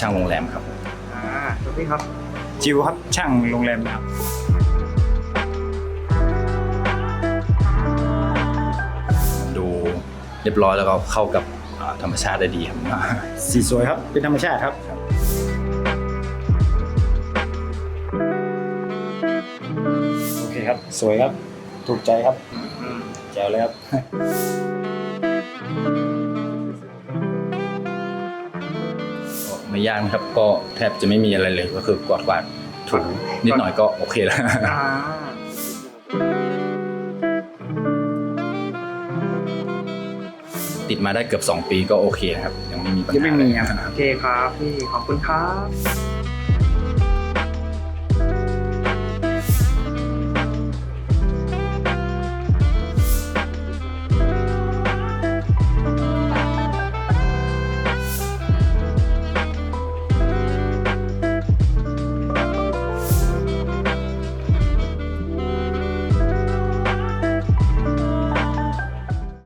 ช่างโรงแรมครับอ่าสวัสดีครับจิวครับช่างโรงแรมนะครับดูเรียบร้อยแล้วก็เข้ากับอ่าธรรมชาติได้ดีครับสีสวยครับเป็นธรรมชาติครับโอเคครับสวยครับถูกใจครับอืมแจ๋วเลยครับ ไม่ยากนะครับ ก็แทบจะไม่มีอะไรเลยก็คือกวาดกวาดๆถูนิดหน่อยก็โอเคแล้วอ่าติดมาได้เกือบ 2 ปีก็โอเคนะครับ ยังไม่มีปัญหายังไม่มีอะครับโอเคครับพี่ขอบคุณครับ